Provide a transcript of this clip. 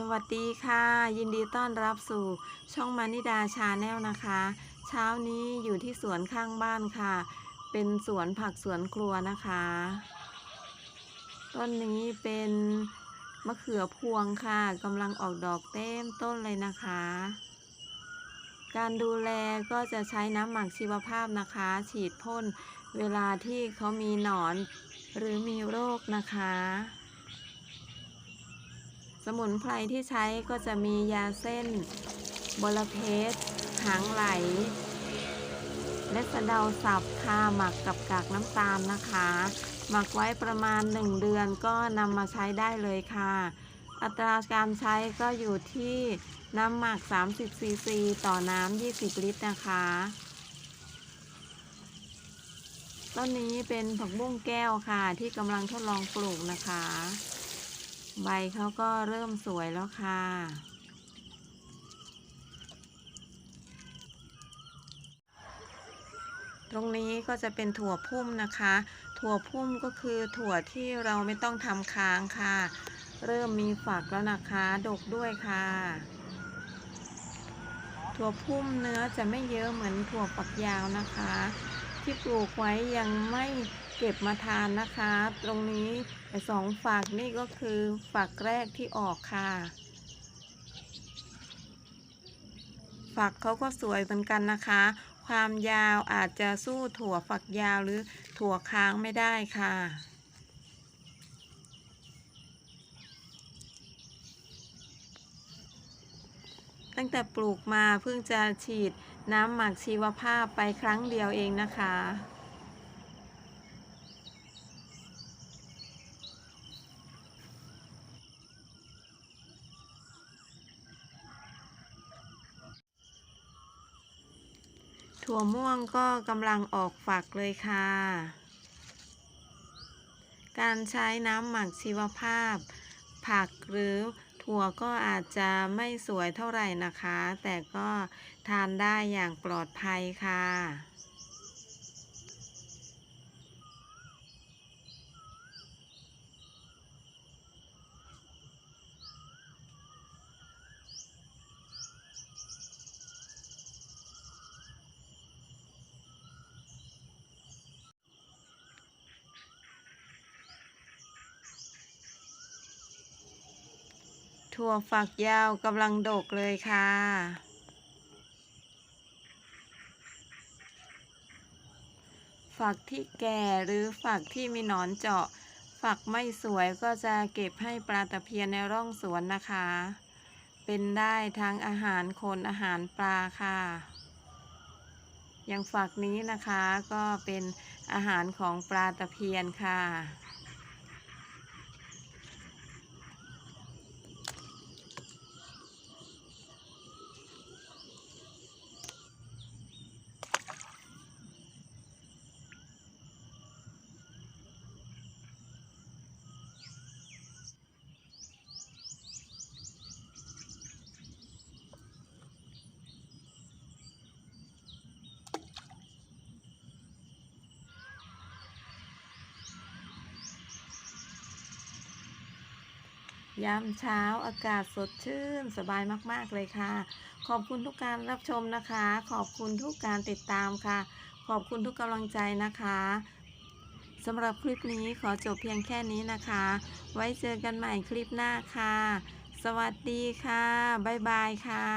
สวัสดีค่ะ ยินดีต้อนรับสู่ช่องมานิดาชาแนลนะคะ เช้านี้อยู่ที่สวนข้างบ้านค่ะ เป็นสวนผักสวนครัวนะคะ ต้นนี้เป็นมะเขือพวงค่ะกำลังออกดอกเต็มต้นเลยนะคะ การดูแลก็จะใช้น้ำหมักชีวภาพนะคะ ฉีดพ่นเวลาที่เขามีหนอนหรือมีโรคนะคะ สมุนไพรที่ใช้ก็จะมียาเส้นบรเพชรหางไหล และสะเดาสับค่ะหมักกับกากน้ำตาลนะคะ หมักไว้ประมาณ 1 เดือนก็นำมาใช้ได้เลยค่ะ อัตราการใช้ก็อยู่ที่น้ำหมัก 30 ซีซี ต่อน้ำ 20 ลิตรนะคะต้นนี้เป็นผักบุ้งแก้วค่ะ ที่กำลังทดลองปลูกนะคะ ใบเขาก็เริ่มสวยแล้วค่ะ ตรงนี้ก็จะเป็นถั่วพุ่มนะคะ ถั่วพุ่มก็คือถั่วที่เราไม่ต้องทำค้างค่ะ เริ่มมีฝักแล้วนะคะ ดกด้วยค่ะ ถั่วพุ่มเนื้อจะไม่เยอะเหมือนถั่วฝักยาวนะคะ ที่ปลูกไว้ยังไม่ เก็บมาทานนะคะ ตรงนี้สองฝักนี่ก็คือฝักแรกที่ออกค่ะฝักเขาก็สวยเหมือนกันนะคะ ความยาวอาจจะสู้ถั่วฝักยาวหรือถั่วค้างไม่ได้ค่ะตั้งแต่ปลูกมาเพิ่งจะฉีดน้ำหมักชีวภาพไปครั้งเดียวเองนะคะ ถั่วม่วงก็กำลังออกฝักเลยค่ะ การใช้น้ำหมักชีวภาพ ผักหรือถั่วก็อาจจะไม่สวยเท่าไหร่นะคะ แต่ก็ทานได้อย่างปลอดภัยค่ะ ถั่วฝักยาวกำลังดกเลยค่ะ ฝักที่แก่หรือฝักที่มีหนอนเจาะ ฝักไม่สวยก็จะเก็บให้ปลาตะเพียนในร่องสวนนะคะ เป็นได้ทั้งอาหารคนอาหารปลาค่ะอย่างฝักนี้นะคะก็เป็นอาหารของปลาตะเพียนค่ะ ยามเช้าอากาศสดชื่นสบายมาก ๆ เลยค่ะ ขอบคุณทุกการรับชมนะคะ ขอบคุณทุกการติดตามค่ะ ขอบคุณทุกกำลังใจนะคะสำหรับคลิปนี้ขอจบเพียงแค่นี้นะคะ ไว้เจอกันใหม่คลิปหน้าค่ะ สวัสดีค่ะ บ๊ายบายค่ะ